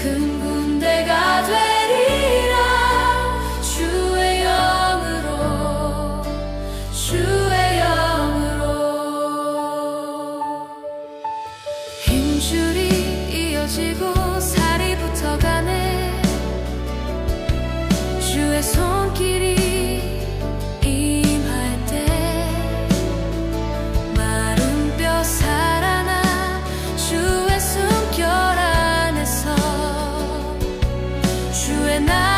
큰 군대가 되리라. 주의 영으로 주의 영으로. 힘줄이 이어지고 살이 붙어가네. 주의 손길이 나